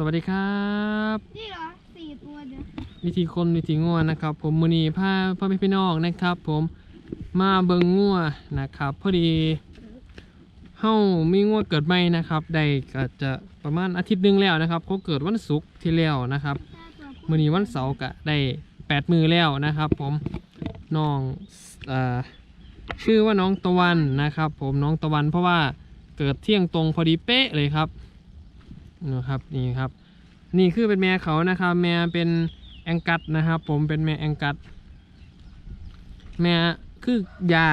สวัสดีครับนี่เหรอสี่ตัวเดียววิธีคนวิธีงัวนะครับ ผมมือนีพาพ่อแม่พี่น้องนะครับ ผมมาเบิงงัวนะครับ พอดีเฮามีงัวเกิดใหม่นะครับได้ก็จะประมาณอาทิตย์หนึงแล้วนะครับเขาเกิดวันศุกร์ที่แล้วนะครับถ้าตัวผู้มือนี้วันเสาร์ก็ได้แปดมือแล้วนะครับ ผมน้องเอ่อชื่อว่าน้องตะวันนะครับ ผมน้องตะวันเพราะว่าเกิดเที่ยงตรงพอดีเป๊ะเลยครับ นะครับนี่ครับ นี่คือเป็นแม่เขานะครับ แม่เป็นแองกัดนะครับ ผมเป็นแม่แองกัด แม่คือยา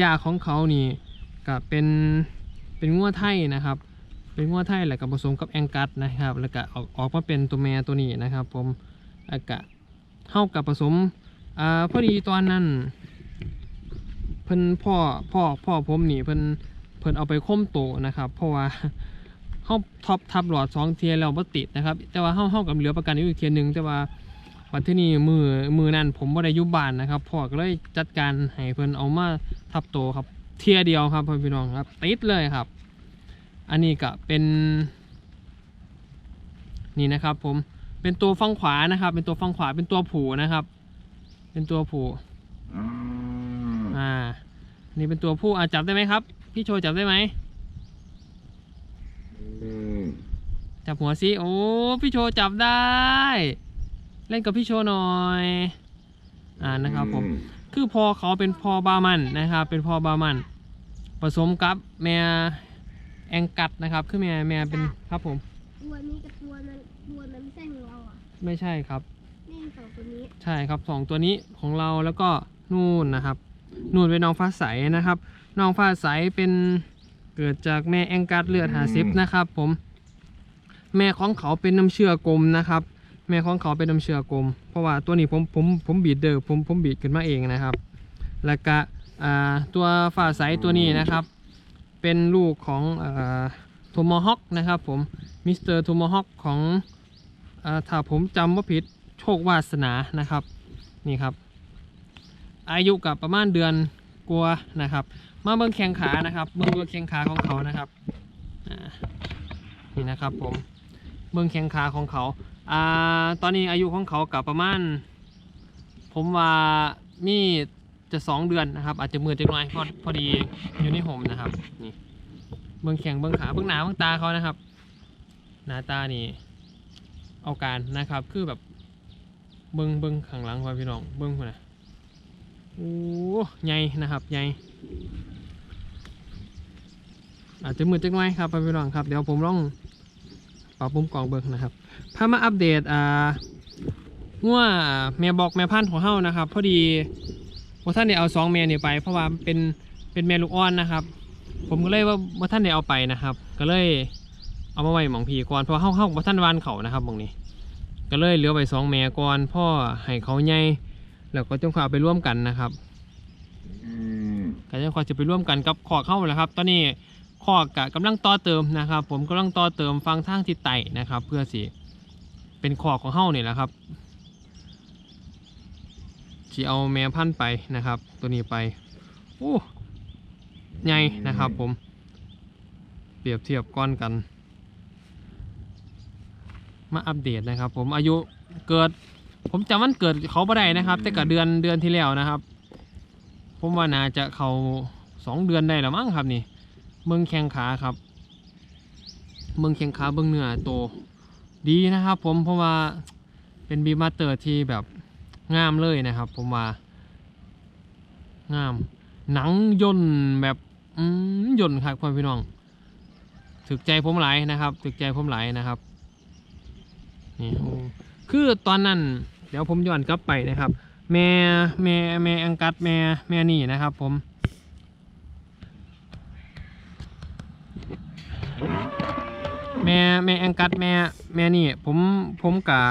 ยาของเขานี่ก็เป็นเป็นงัวไทยนะครับ เป็นงัวไทยแล้วก็ผสมกับแองกัดนะครับ แล้วก็ออกออกมาเป็นตัวแม่ตัวนี้นะครับ ผมแล้วก็เข้ากับผสมอ่าพอดีตอนนั้นเพิ่นพ่อพ่อพ่อผมนี่เพิ่นเพิ่นเอาไปค้มโตนะครับ เพราะว่า เฮาท็อปทับหลอดสองเทียแล้วบ่ติดนะครับ แต่ว่าเฮาเฮากับเหลือประกันอยู่อีกเทียหนึงแต่ว่าวันที่นี่มือมือนั้นผมบ่ได้อยู่บ้านนะครับพ่อก็เลยจัดการให้เพิ่นเอามาทับโตครับ เทียเดียวครับพ่อพี่น้องครับติดเลยครับ อันนี้ก็เป็น นี่นะครับ ผมเป็นตัวฝั่งขวานะครับ เป็นตัวฝั่งขวาเป็นตัวผูนะครับ เป็นตัวผูอ่า นี่เป็นตัวผู้อะจับได้ไหมครับ พี่โชว์จับได้ไหม จับหัวสิโอ้พี่โชว์จับได้ เล่นกับพี่โชว์หน่อย อ่านะครับผมคือพอเขาเป็นพอบามันนะครับ เป็นพอบามัน ผสมกับแม่แองกัดนะครับ คือแม่แม่เป็นครับผมตัวนี้กับตัวนั้นตัวนั้นไม่ใช่ของเราอะไม่ใช่ครับนี่สองตัวนี้ใช่ครับสองตัวนี้ของเราแล้วก็นู่นนะครับ นู่นเป็นน้องฟ้าใสนะครับ น้องฟ้าใสเป็น เกิดจากแม่แองกัดเลือดหาซิปนะครับผม แม่ของเขาเป็นน้ำเชื่อกลมนะครับ แม่ของเขาเป็นน้ำเชื่อกลม เพราะว่าตัวนี้ผมผมผมบีดเดอร์ผมผมบีดขึ้นมาเองนะครับ แล้วก็อ่าตัวฟ้าใสตัวนี้นะครับ เป็นลูกของโทมฮอกนะครับผมมิสเตอร์โทมฮอกของอาถ้าผมจำว่าผิดโชควาสนานะครับนี่ครับ อายุกับประมาณเดือนกลัวานะครับ มาเบิ้งแข้งขานะครับเบิ้งตัวแข้งขาของเขานะครับนี่นะครับผมเบิ้งแข้งขาของเขาอ่าตอนนี้อายุของเขากับประมาณ ผมว่ามีจะสองเดือนนะครับ อาจจะมือจะน้อยพอพอดีอยู่ในห่มนะครับนี่เบิ้งแข้งเบิ้งขาเบิ้งหนาเบิ้งตาเขานะครับ หน้าตานี่เอาการนะครับคือแบบเบิ้งเบิ้งข้างหลังพ่อพี่น้องเบิ้งคนนะโอ้ใหญ่นะครับใหญ่ อาจจะมืดจังไว้ครับพ่อพี่น้องครับเดี๋ยวผมลองปรับปุ่มกล่องเบิ้งนะครับพามาอัปเดตอ่างัวแม่บอกแม่พันธุ์ของเฮานะครับพอดีว่าท่านได้เอาสองแม่นี่ไป เพราะว่าเป็นเป็นแม่ลูกอ่อนนะครับ ผมก็เลยว่าว่าท่านได้เอาไปนะครับ ก็เลยเอามาไว้หมองพีก่อนเพราะเฮาเฮาว่าท่านวานเขานะครับหมองนี้ ก็เลยเหลือไปสองแม่ก่อนพ่อให้เขาใหญ่แล้วก็จงขเอาไปร่วมกันนะครับก็จงขอจะไปร่วมกันกับขอกเข้าแหละครับ ตอนนี้ ขอกกะกำลังต่อเติมนะครับ ผมกำลังต่อเติมฟังทางทิศใต้นะครับ เพื่อสิเป็นขอกของเข้าเนี่แหละครับที่เอาแม่พันต์ไปนะครับ ตัวนี้ไปโอ้ใหญ่นะครับ ผม เปรียบเทียบก้อนกัน มาอัปเดตนะครับ ผมอายุเกิด ผมจำวันเกิดเขาบ่ได้นะครับ แต่กับเดือนเดือนที่แล้วนะครับ ผมว่าน่าจะเขาสองเดือนได้แล้วมั้งครับนี่ เมืองแข้งขาครับเมืองแข้งขาเบื้องเนื้อโตดีนะครับผมเพราะว่าเป็นบีมาเตอร์ที่แบบงามเลยนะครับ ผมว่างาม หนังย่นแบบอืมย่นครับพ่อพี่น้องถึกใจผมหลายนะครับถึกใจผมหลายนะครับนี่คือตอนนั้น เดี๋ยวผมย้อนกลับไปนะครับ แม่แม่แม่อังกัดแม่แม่นี่นะครับ ผม แม่แม่แองกัดแม่แม่นี่ผมผมกะ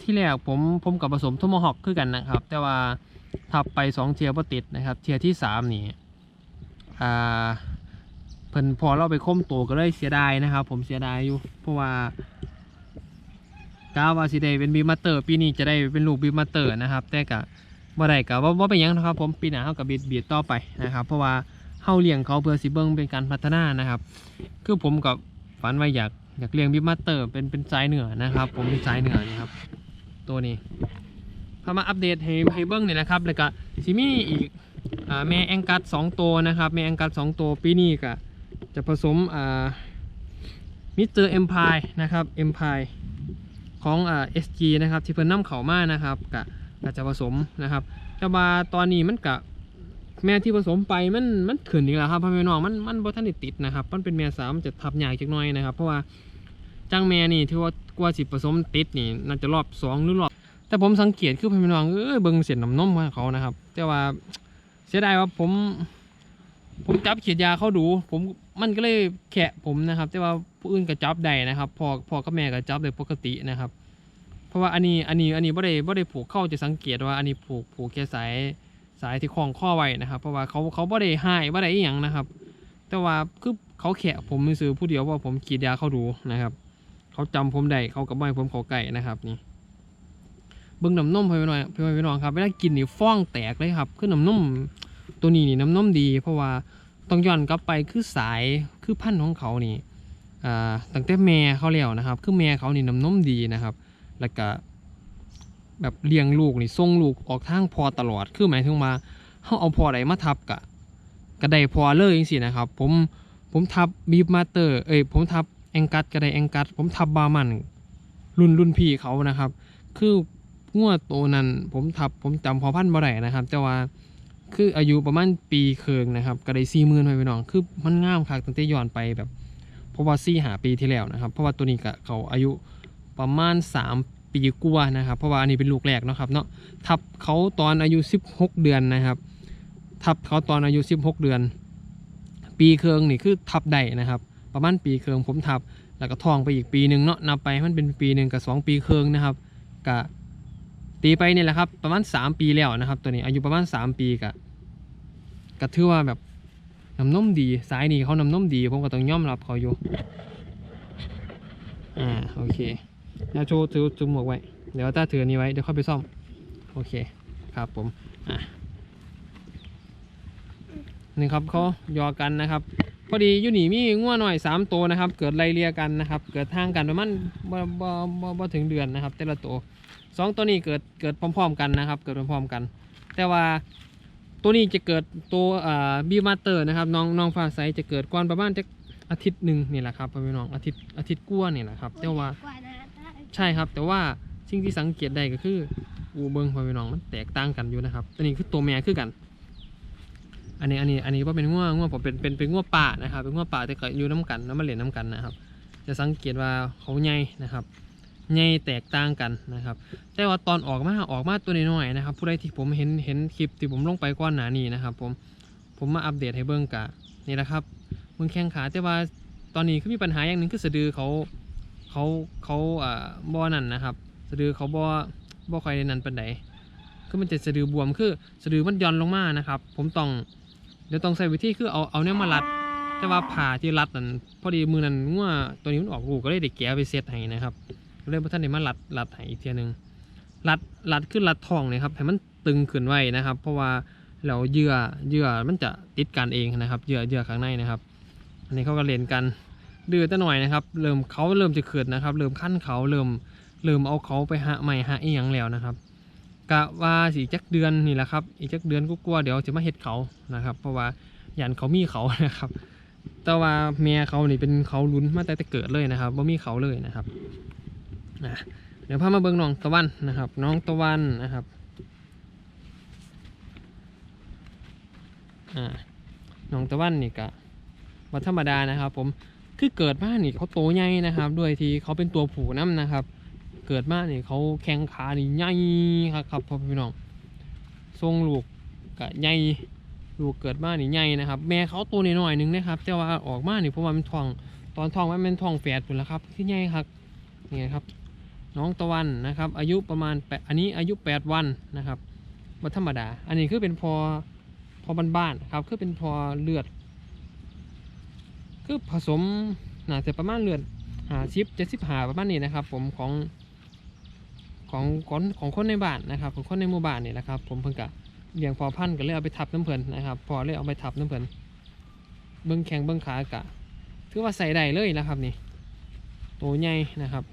ที่แรกผมผมกับผสมทมฮอกคือกันนะครับ แต่ว่าทับไปสองเทียร์บ่ติดนะครับ เทียร์ที่สามนี่อ่าเพิ่นพอเราไปค้มตัวก็เลยเสียดายนะครับ ผมเสียดายอยู่ เพราะว่ากาว่าสิได้เป็นบีมาเตอร์ ปีนี้จะได้เป็นลูกบีมาเตอร์นะครับ แต่กะบ่ได้กะว่าว่าเป็นยังนะครับ ผมปีหน้าเฮากับบีดบีดต่อไปนะครับ เพราะว่าเฮาเลี้ยงเขาเพื่อสิเบิ่งเป็นการพัฒนานะครับ คือผมกับ ฝันว่าอยากอยากเลี้ยงบิ๊กมาสเตอร์เป็นเป็นสายเหนือนะครับ ผมเป็นสายเหนือนี่ครับ ตัวนี้พามาอัปเดตให้ให้เบิ้งนี่แหละครับ แล้วก็ซิมีอีกอแม่แองกัดสองตัวนะครับแม่แองกัดสองตัวปีนี้ก็จะผสมอ่ามิสเตอร์เอ็มพายนะครับเอ็มพายของอ่าเอสจีนะครับที่เพิ่นนำเข้ามานะครับกะก็จะผสมนะครับแต่ว่าตอนนี้มันกะ แม่ที่ผสมไปมันมันขึ้นอีกแล้วครับพ่อแม่น้องมันมันบ่ทันได้ติดนะครับ มันเป็นแม่สาวมันจะทับยากจักหน่อยนะครับ เพราะว่าจังแม่นี่ที่ว่ากว่าสิผสมติดนี่น่าจะรอบสองหรือรอบแต่ผมสังเกตคือพ่อแม่น้องเอ้ยเบิ่งเส้นน้ำนมของเขานะครับ แต่ว่าเสียดายว่าผม ผมจับเขียดยาเขาดู ผมมันก็เลยแขะผมนะครับ แต่ว่าผู้อื่นก็จับได้นะครับพอพอกับแม่ก็จับได้ปกตินะครับ เพราะว่าอันนี้อันนี้อันนี้บ่ได้บ่ได้ผูกเข้าจะสังเกตว่าอันนี้ผูกผูกแค่สาย สายที่คล้องข้อไว้นะครับ เพราะว่าเขาเขาบ่ได้ให้บ่ได้อีหยังนะครับ แต่ว่าคือเขาแขะผมซื้อผู้เดียวว่าผมขีดยาเขาดูนะครับ เขาจำผมได้เขาก็บ่ให้ผมเขาไก่นะครับนี่เบิ่งน้ำนมพี่น้อยพี่น้อยพี่น้องครับเวลากินนี่ฟ้องแตกเลยครับ คือน้ำนมตัวนี้นี่น้ำนมดี เพราะว่าต้องย้อนกลับไปคือสายคือพันธุ์ของเขานี่อ่าตั้งแต่แม่เขาแล้วนะครับ คือแม่เขานี่น้ำนมดีนะครับ แล้วก็ แบบเลี้ยงลูกนี่ส่งลูกออกทางพอตลอด คือหมายถึงว่าเขาเอาพอใดมาทับกะกระได้พอเลยจังซี่นะครับ ผมผมทับบีบมาเตอร์เอ้ยผมทับแองกัสกระไดแองกัสผมทับบามันรุ่นรุ่นพี่เขานะครับ คืองัวโตวนั้นผมทับผมจำพอพันบ่ได้นะครับ แต่ว่าคืออายุประมาณปีเคืองนะครับก็ได้สี่หมื่นไปน้อง คือมันงามคักตั้งแต่ย้อนไปแบบเพราะว่าสี่หาปีที่แล้วนะครับ เพราะว่าตัวนี้ก็เขาอายุประมาณสาม ปีกว่านะครับ เพราะว่าอันนี้เป็นลูกแรกเนาะครับเนาะทับเขาตอนอายุสิบหกเดือนนะครับ ทับเขาตอนอายุสิบหกเดือน ปีเคืองนี่คือทับได้นะครับ ประมาณปีเคืองผมทับ แล้วก็ทองไปอีกปีหนึ่งเนาะนับไปมันเป็นปีหนึ่งกับสองปีเคืองนะครับกะตีไปเนี่ยแหละครับประมาณ 3 ปีแล้วนะครับ ตัวนี้อายุประมาณ 3 ปีกะก็ถือว่าแบบน้ำนมดีสายนี้เขาน้ำนมดี ผมก็ต้องยอมรับเขาอยู่ อ่า โอเค แล้วโชว์ถือจุ่มหมวกไว้ เดี๋ยวถ้าถือนี้ไว้ เดี๋ยวค่อยไปซ่อม โอเค ครับผม อะ นี่ครับเขายอกันนะครับ พอดีอยู่นี่มีงัวหน่อยสามตัวนะครับ เกิดไล่เลียกันนะครับ เกิดทางกันประมาณบ่บ่บ่บ่ถึงเดือนนะครับ แต่ละตัวสองตัวนี้เกิดเกิดพร้อมๆกันนะครับ เกิดพร้อมๆกัน แต่ว่าตัวนี้จะเกิดตัวอ่าบีมาเตอร์นะครับน้องน้องฟ้าใสจะเกิดก่อนประมาณจะอาทิตย์หนึ่งนี่แหละครับพี่น้องอาทิตย์อาทิตย์กว่านี่แหละครับแต่ว่า ใช่ครับ แต่ว่าสิ่งที่สังเกตได้ก็คือ อูเบิงพี่น้องมันแตกต่างกันอยู่นะครับตัวนี้คือตัวแม่คือกัน อันนี้อันนี้อันนี้ว่าเป็นง่วงง่วผมเป็นเป็นเป็นง่วป่านะครับ เป็นง่วป่าแต่ก็อยู่น้ำกันแล้วมาเล่นน้ำกันนะครับ จะสังเกตว่าเขาใหญ่นะครับใหญ่แตกต่างกันนะครับ แต่ว่าตอนออกมาออกมาตัวน้อยๆนะครับ ผู้ใดที่ผมเห็นเห็นคลิปที่ผมลงไปก่อนหน้านี้นะครับ ผมผมมาอัปเดตให้เบิ่งกะนี่แหละครับมึงแข้งขาแต่ว่าตอนนี้คือมีปัญหาอย่างหนึ่งคือสะดือเขา เขาเขาอ่าบ่อนั่นนะครับสะดือเขาบ่อบ่ค่อยได้นั่นปานใดคือมันจะสะดือบวมคือสะดือมันย่อนลงมานะครับ ผมต้องเดี๋ยวต้องใช้วิธีคือเอาเอาเนี่ยมารัดแต่ว่าผ่าที่รัดนั่นพอดีมือนั้นงัวตัวนี้มันออกลูกก็เลยได้แกะไปเซตให้นะครับก็เลยพอท่านได้มารัดรัดให้อีกเทียหนึงรัดรัดขึ้นรัดทองเลยครับให้มันตึงขึ้นไว้นะครับ เพราะว่าเราเยื่อเยื่อมันจะติดกันเองนะครับเยื่อเยื่อข้างในนะครับ อันนี้เขาก็เล่นกัน เดื้อแต่หน่อยนะครับเริ่มเขาเริ่มจะเขิดนะครับ เริ่มขั้นเขาเริ่มเริ่มเอาเขาไปหาใหม่หาอีหยังแล้วนะครับกะว่าสีจักเดือนนี่แหละครับอีกจักเดือนก็กลัวเดี๋ยวจะมาเห็ดเขานะครับ เพราะว่ายันเขามีเขานะครับ แต่ว่าเมียเขานี่เป็นเขาลุ้นมาแต่แต่เกิดเลยนะครับว่ามีเขาเลยนะครับนะเดี๋ยวพามาเบิ่งน้องตะวันนะครับ น้องตะวันนะครับอ่าน้องตะวันนี่กะวัธรรมดานะครับ ผม คือเกิดมานี่เขาโตใหญ่นะครับ ด้วยที่เขาเป็นตัวผูน้ำนะครับ เกิดมานี่เขาแข้งขานี่ใหญ่ครับครับพ่อพี่น้องทรงลูกกะใหญ่ลูกเกิดมานี่ใหญ่นะครับ แม่เขาตัวน้อยๆหนึงนะครับ แต่ว่าออกมานี่เพราะว่ามันทองตอนทองมันเป็นทองแฝดพุ่นแล้วครับที่ใหญ่ครับนี่ครับ น้องตะวันนะครับ อายุประมาณแปดอันนี้อายุ8วันนะครับวัธรรมดา อันนี้คือเป็นพอพอบ้านๆครับคือเป็นพอเลือด คือผสมน่าจะประมาณเลือดหาชิปเจ็ดสิบหาประมาณนี้นะครับ ผมของของของของคนในบ้านนะครับของคนในหมู่บ้านนี่นะครับ ผมเพิ่งกะเลี้ยงพอพันธุ์ก็เลยเอาไปทับน้ำเพลินนะครับ พอเลยเอาไปทับน้ำเพลินเบิ้งแข้งเบิ้งขากะถือว่าใส่ได้เลยนะครับนี่ตัวใหญ่นะครับ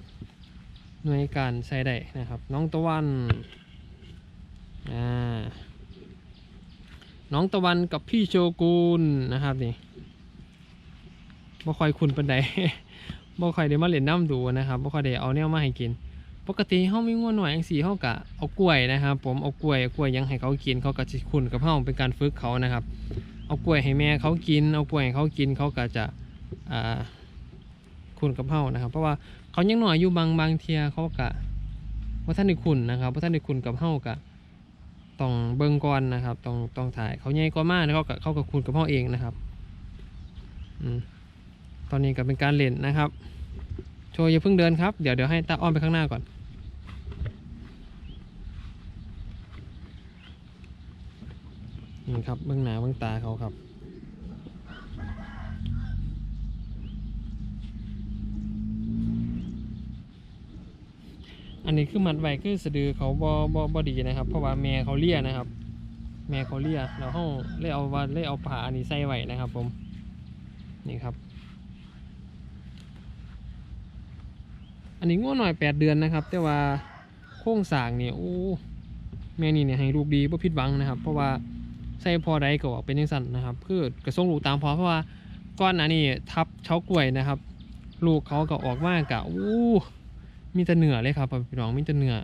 หน่วยการใส่ได้นะครับ น้องตะวันอ่าน้องตะวันกับพี่โชกุนนะครับนี่ บ่ค่อยคุ้นปันใดบ่ค่อยได้มาเล่นน้ำดูนะครับบ่ค่อยได้เอาแนวมาให้กิน ปกติเฮามีงัวนหน่อยจังซี่เฮากะเอากล้วยนะครับ ผมเอากล้วยเอากล้วยยังให้เขากินเขาก็สิคุ้นกับเฮาเป็นการฝึกเขานะครับ เอากล้วยให้แม่เขากิน เอากล้วยให้เขากินเขาก็จะอ่าคุ้นกับเฮานะครับ เพราะว่าเขายังหน่อยอยู่บางบางเทียเขากะว่าท่านได้คุ้นนะครับว่าท่านได้คุ้นกับเฮากะต้องเบิ่งก่อนนะครับ ต้องต้องถ่ายเขาใหญ่กว่ามากเขาก็เขาก็คุ้นกับเฮาเองนะครับ อืม ตอนนี้ก็เป็นการเล่นนะครับ โชว์อย่าเพิ่งเดินครับ เดี๋ยวเดี๋ยวให้ตาอ้อมไปข้างหน้าก่อน นี่ครับเบื้องหน้าเบื้องตาเขาครับอันนี้คือมัดไว้คือสะดือเขาบอบอบอดีนะครับ เพราะว่าแม่เขาเลี่ยนะครับ แม่เขาเลี่ยแล้วเขาเลยเอาว่าเลยเอาผ้าอันนี้ใส่ไว้นะครับ ผมนี่ครับ อันนี้ง้อหน่อยแปดเดือนนะครับ แต่ว่าโค้งสางเนี่ยโอ้แม่นี่เนี่ยให้ลูกดีบ่ผิดหวังนะครับ เพราะว่าใส่พอใดก็ออกเป็นยังสั่นนะครับคือกระส่งลูกตามพอเพราะว่าก้อนอันนี้ทับเช้ากล้วยนะครับ ลูกเขาก็ออกมากะอู้มีแต่เหนือเลยครับพี่น้องมีแต่เหนือ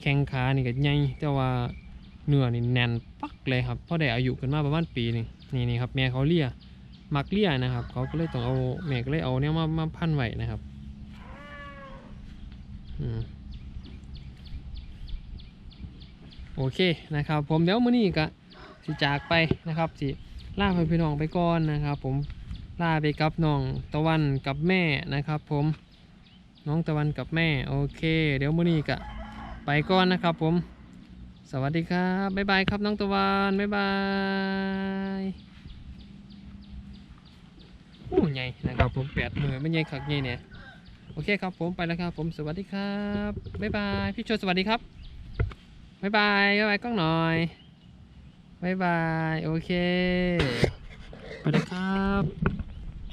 แข้งขานี่ก็ใหญ่แต่ว่าเนื้อนี่แน่นปักเลยครับเพราะได้อายุกันมาประมาณปีนึงนี่นี่ครับแม่เขาเลี่ยมักเลี่ยนะครับ เขาก็เลยต้องเอาแม่ก็เลยเอาเนี่ยมามาพันไว้นะครับ โอเคนะครับ ผมเดี๋ยวมื้อนี้ก็สิจากไปนะครับสิลาไปพี่น้องไปก่อนนะครับ ผมลาไปกับน้องตะวันกับแม่นะครับ ผมน้องตะวันกับแม่โอเค เดี๋ยวมื้อนี้ก็ไปก่อนนะครับ ผม สวัสดีครับบ๊ายบายครับน้องตะวันบ๊ายบายโอ้ใหญ่นะครับผมแปดมือไม่ใหญ่ขักใหญ่เนี่ย อเคครับผมไปแล้วครับผมสวัสดีครับบ๊ายบายพี่โชว์สวัสดีครับบ๊ายบายบ๊ายบายกล้องหน่อยบ๊ายบายโอเคไปแล้วครับ